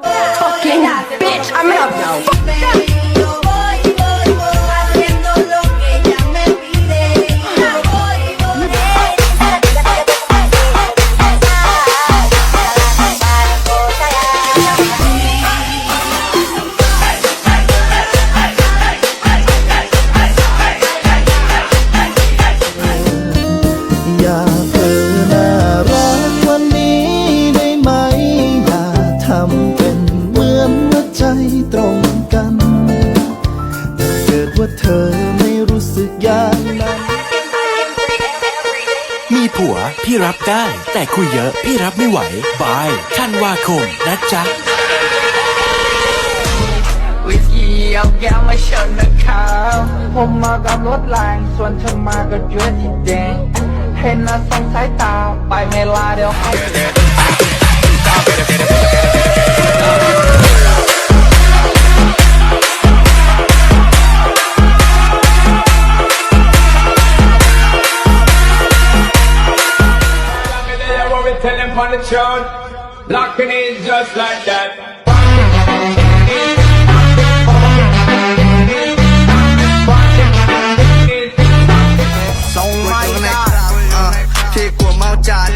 fucking bitch. I'm gonna fuck that. มีผัวพี่รับได้ แต่คุยเยอะ พี่รับไม่ไหวบายท่านว่าคมนะจ๊ะวิธีเอาแก้วมาชนนะครับผมมากับรถแรงส่วนเธอมากับเจ้าที่แดงเห็นนะสงสายตา ไปไม่ลาเดี๋ยวให้ the tune, locking in just like that. ที่กลเมาจัด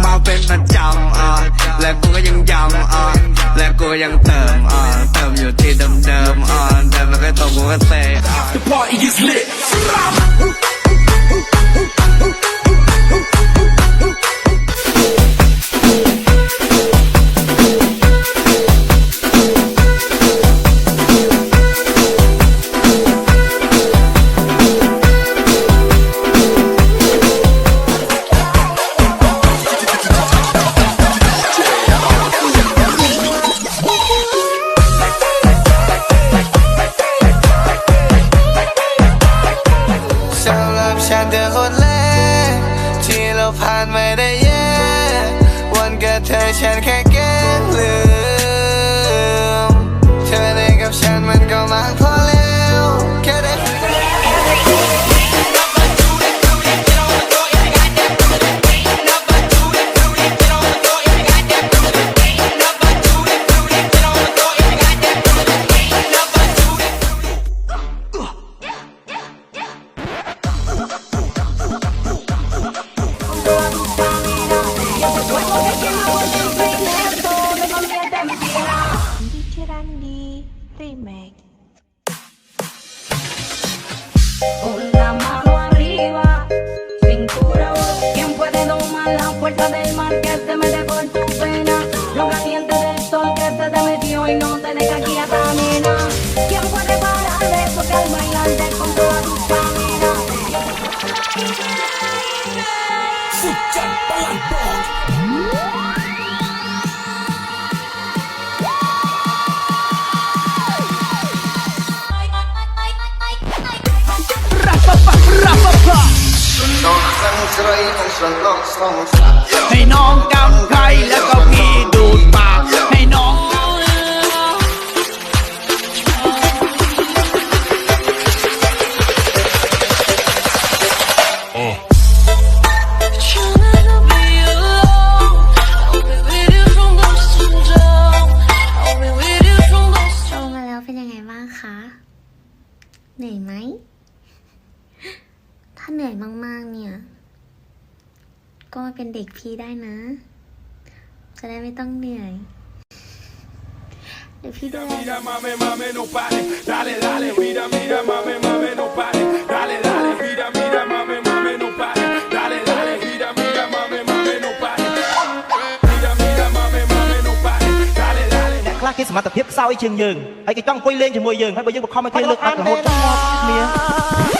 เมาเป็นประจำ uh, และกูก็ยังยำ uh, และกูก็ยังเติม uh, เติมอยู่ที่เดิมๆ uh, เดิมแล้วก็ตรกูก็เซตะ The party is lit. chance, can't get loose. Que Con la mano arriba, cintura, ¿quién puede domar la fuerza del mar que se mete por tu pena? Lo caliente del sol que se te metió y no te deja aquí a caminar ¿Quién puede parar eso que al bailar te con toda tu familia? ปะให้น้องกำไกรแล้วก็พี่ดูดปากให้น้องเหนื่อยไหมาเหนื่อยมากๆเนี่ย ก็มาเป็นเด็กพีได้นะ จะได้ไม่ต้องเหนื่อยเดี๋ยวพี่ดูแลអ្នកខ្លះគេសមត្ថភាពខ្សោយជាងយើងហើយគេចង់អង្គុយលេยជាមួយយើងហើយបើយើងបងาខំឲ្យគេលើកกតัดហូតចង់ងា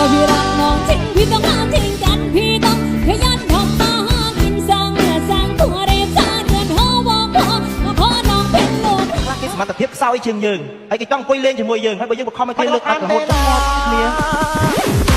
จะพี่รักน้องจริงพี่ต้องมาทิ้งกันพี่ต้องขยันทำมาหากินสร้างเนื้อสร้างตัวเรียบสร้างเงินหอวอกพอมาพอน้องเป็นลูกខ្លះគេសមត្ថភាពខ្សោយជាងយើងហើយគេចង់អង្គុយលេងជាមួយយើងហើយបើយើងបង្ខំឲ្យគេលើកអត់រហូតចង់គ្នា